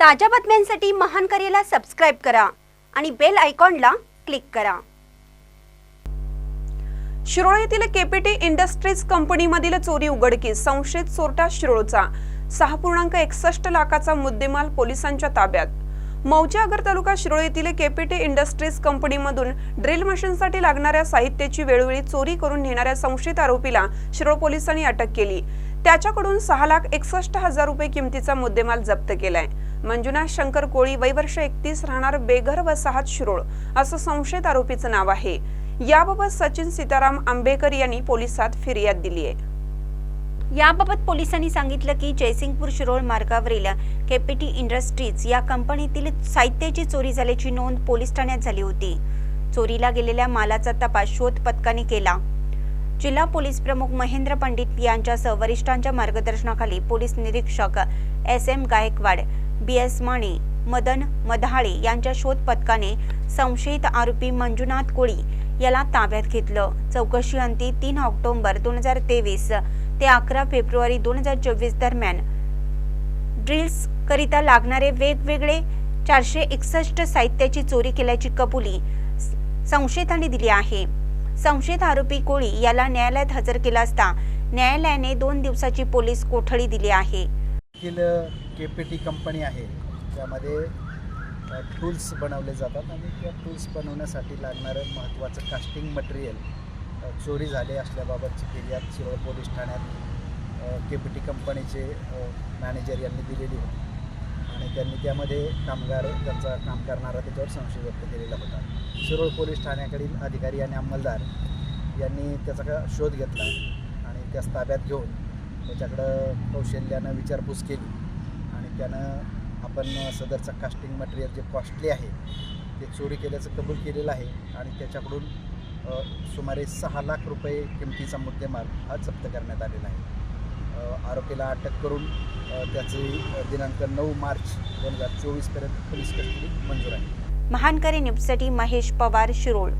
ताज्या बातम्यांसाठी महान करेला सबस्क्राईब करा आणि बेल आयकॉनला क्लिक करा. शिरोळ येथील केपीटी इंडस्ट्रीज कंपनीमधील चोरी उघडकीस संशयित चोरटा शिरोळचा. सहा पूर्णांक एकसष्ट लाखाचा मुद्देमाल पोलिसांच्या ताब्यात. मौजा आगर तालुका शिरोळ येथील केपीटी इंडस्ट्रीज कंपनीमधून ड्रिल मशीनसाठी लागणाऱ्या साहित्याची वेळोवेळी चोरी करून नेणाऱ्या संशयित आरोपीला शिरोळ पोलिसांनी अटक केली. त्याच्याकडून सहा लाख एकसष्ट हजार रुपये किमतीचा मुद्देमाल जप्त केलाय. मंजुनाथ शंकर कोळी वैवर्ष एकतीस राहणार बेघर वसाहत शिरोळ असं संशयित आरोपीचं नाव आहे. याबाबत सचिन सीताराम आंबेकर यांनी पोलिसात फिर्याद दिली आहे. याबाबत पोलिसांनी सांगितलं की जयसिंगपूर शिरोळ मार्गावरील केपीटी इंडस्ट्रीज या कंपनीतील साहित्याची चोरी झाल्याची नोंद पोलीस ठाण्यात झाली होती. चोरीला गेलेल्या मालाचा तपास शोध पथकाने केला. जिल्हा पोलीस प्रमुख महेंद्र पंडित यांच्यासह वरिष्ठांच्या मार्गदर्शनाखाली पोलीस निरीक्षक S M Gaikwad B S Mane Madan Madhale यांच्या शोध पथकाने संशयित आरोपी मंजुनाथ कोळी याला ताब्यात घेतलं. चौकशी अंती तीन ऑक्टोबर दोन हजार तेवीस ते अकरा फेब्रुवारी दोन हजार चोवीस दरम्यान. ड्रिल्स करिता लागणारे वेगवेगळे चारशे एकसष्ट साहित्याची चोरी केल्याची कबुली संशयिताने दिली आहे. संशयित आरोपी कोळी याला न्यायालयात हजर केला असता न्यायालयाने दोन दिवसाची पोलीस कोठडी दिली आहे. देखील के पी टी कंपनी आहे. त्यामध्ये टूल्स बनवले जातात आणि त्या टूल्स बनवण्यासाठी लागणारं महत्त्वाचं कास्टिंग मटेरियल चोरी झाले असल्याबाबतची फिर्याद शिरोळ पोलीस ठाण्यात के पी टी कंपनीचे मॅनेजर यांनी दिलेली होती. आणि त्यांनी त्यामध्ये कामगार त्यांचा काम करणारा त्याच्यावर संशय व्यक्त केलेला होता. शिरोळ पोलीस ठाण्याकडील अधिकारी आणि अंमलदार यांनी त्याचा शोध घेतला आणि त्यास ताब्यात घेऊन त्याच्याकडं कौशल्यानं विचारपूस केली. आणि त्यानं आपण सदरचं कास्टिंग मटेरियल जे कॉस्टली आहे ते चोरी केल्याचं कबूल केलेलं आहे. आणि त्याच्याकडून सुमारे सहा लाख रुपये किमतीचा मुद्देमाल हा जप्त करण्यात आलेला आहे. आरोपीला अटक करून त्याचे दिनांक नऊ मार्च दोन हजार चोवीसपर्यंत पोलीस कस्टडी मंजूर आहे. महानकरी न्यूजसाठी महेश पवार शिरोळ.